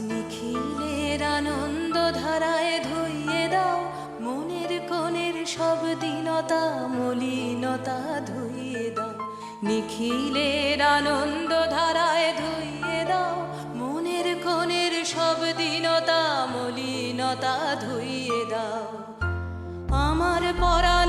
নিখিলের আনন্দ ধারায় ধুইয়ে দাও, মনের কোণের সব দীনতা, মলিনতা ধুইয়ে দাও। নিখিলের আনন্দ ধারায় ধুইয়ে দাও, মনের কোণের সব দীনতা, মলিনতা ধুইয়ে দাও। আমার পরা